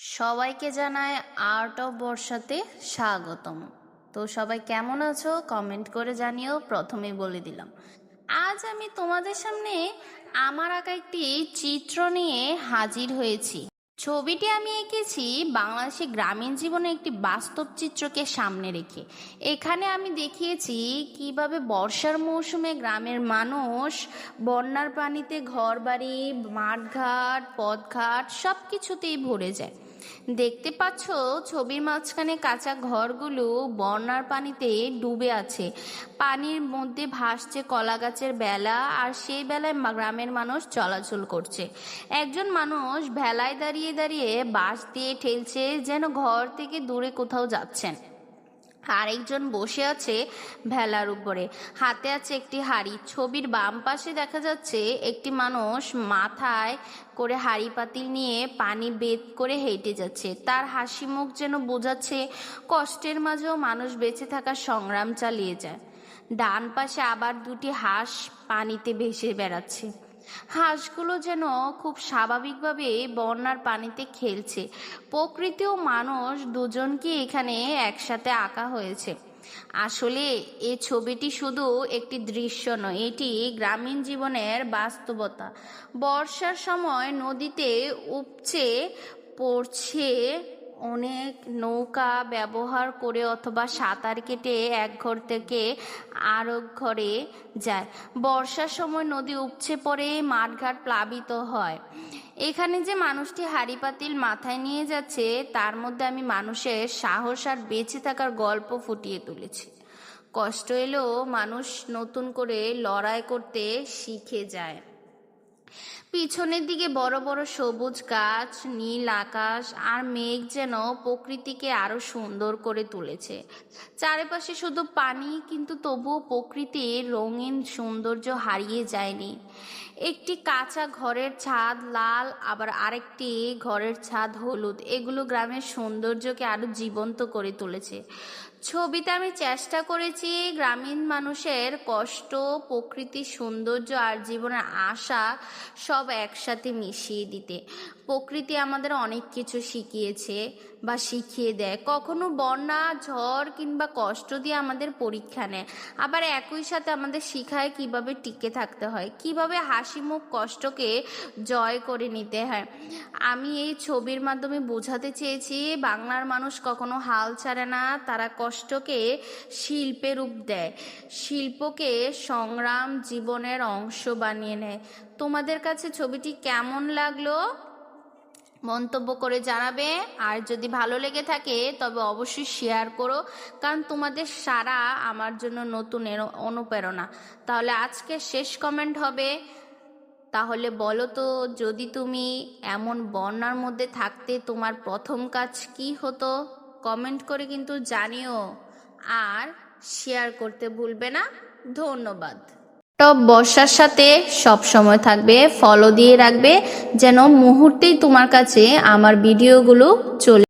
সবাইকে জানায় art of বর্ষাতে স্বাগতম। তো সবাই কেমন আছো? কমেন্ট করে জানিও, প্রথমেই বলে দিলাম। আজ আমি তোমাদের সামনে আমার আঁকা একটি চিত্র নিয়ে হাজির হয়েছি। ছবিটি আমি এঁকেছি বাংলাদেশের গ্রামীণ জীবনে একটি বাস্তব চিত্রকে সামনে রেখে। এখানে আমি দেখিয়েছি কীভাবে বর্ষার মৌসুমে গ্রামের মানুষ বন্যার পানিতে ঘর ঘরবাড়ি, মাঠঘাট, পথঘাট সব কিছুতেই ভরে যায়। দেখতে পাচ্ছ, ছবির মাঝখানে কাঁচা ঘরগুলো বন্যার পানিতে ডুবে আছে। পানির মধ্যে ভাসছে কলা গাছের বেলা আর সেই বেলায় গ্রামের মানুষ চলাচল করছে। একজন মানুষ ভেলায় দাঁড়িয়ে দাঁড়িয়ে বাঁশ দিয়ে ঠেলছে যেন ঘর থেকে দূরে কোথাও যাচ্ছেন। আরেকজন বসে আছে ভেলার উপরে। হাতে আছে একটি হাড়ি। ছবির বাম পাশে দেখা যাচ্ছে একটি মানুষ মাথায় করে হাড়ি পাতিল নিয়ে পানি বেদ করে হেঁটে যাচ্ছে। তার হাসি মুখ যেন বোঝাচ্ছে কষ্টের মাঝেও মানুষ বেঁচে থাকার সংগ্রাম চালিয়ে যায়। ডান পাশে আবার দুটি হাঁস পানিতে ভেসে বেড়াচ্ছে। হাঁসগুলো যেন খুব স্বাভাবিকভাবে বন্যার পানিতে খেলছে। প্রকৃতি ও মানুষ দুজনকে এখানে একসাথে আঁকা হয়েছে। আসলে এ ছবিটি শুধু একটি দৃশ্য নয়, এটি গ্রামীণ জীবনের বাস্তবতা। বর্ষার সময় নদীতে উপচে পড়ছে অনেক নৌকা ব্যবহার করে অথবা সাঁতার কেটে এক ঘর থেকে আরও ঘরে যায়। বর্ষার সময় নদী উপচে পড়ে, মাঠঘাট প্লাবিত হয়। এখানে যে মানুষটি হাড়ি পাতিল মাথায় নিয়ে যাচ্ছে, তার মধ্যে আমি মানুষের সাহস আর বেঁচে থাকার গল্প ফুটিয়ে তুলেছি। কষ্ট এলেও মানুষ নতুন করে লড়াই করতে শিখে যায়। পিছনের দিকে বড় বড় সবুজ গাছ, নীল আকাশ আর মেঘ যেন প্রকৃতিকে আরও সুন্দর করে তুলেছে। চারিপাশে শুধু পানি, কিন্তু তবুও প্রকৃতির রঙিন সৌন্দর্য হারিয়ে যায়নি। একটি কাঁচা ঘরের ছাদ লাল, আবার আরেকটি ঘরের ছাদ হলুদ। এগুলো গ্রামের সৌন্দর্যকে আরও জীবন্ত করে তুলেছে। ছবিতে আমি চেষ্টা করেছি গ্রামীণ মানুষের কষ্ট প্রকৃতির সৌন্দর্য আর জীবনের আশা সব একসাথে মিশিয়ে দিতে। প্রকৃতি আমাদের অনেক কিছু শিখিয়েছে বা শিখিয়ে দেয়। কখনো বন্যা, ঝড় কিংবা কষ্ট দিয়ে আমাদের পরীক্ষা নেয়। আবার একই সাথে আমাদের শিখায় কীভাবে টিকে থাকতে হয়, কীভাবে হাসি মুখ কষ্টকে জয় করে নিতে হয়। আমি এই ছবির মাধ্যমে বোঝাতে চেয়েছি, বাংলার মানুষ কখনো হাল ছাড়ে না, তারা কষ্টকে শিল্পে রূপ দেয়, শিল্পকে সংগ্রাম জীবনের অংশ বানিয়ে নেয়। তোমাদের কাছে ছবিটি কেমন লাগল? মন্তব্য করে জানাবে। আর যদি ভালো লেগে থাকে, তবে অবশ্যই শেয়ার করো, কারণ তোমাদের সারা আমার জন্য নতুন অনুপ্রেরণা। তাহলে আজকে শেষ কমেন্ট হবে। তাহলে বলো তো, যদি তুমি এমন বন্যার মধ্যে থাকতে তোমার প্রথম কাজ কি হতো? কমেন্ট করে কিন্তু জানিও। আর শেয়ার করতে ভুলবে না। ধন্যবাদ। টপ বর্ষার সাথে সব সময় থাকবে ফলো দিয়ে রাখবে, যেন মুহূর্তেই তোমার কাছে আমার ভিডিওগুলো চলে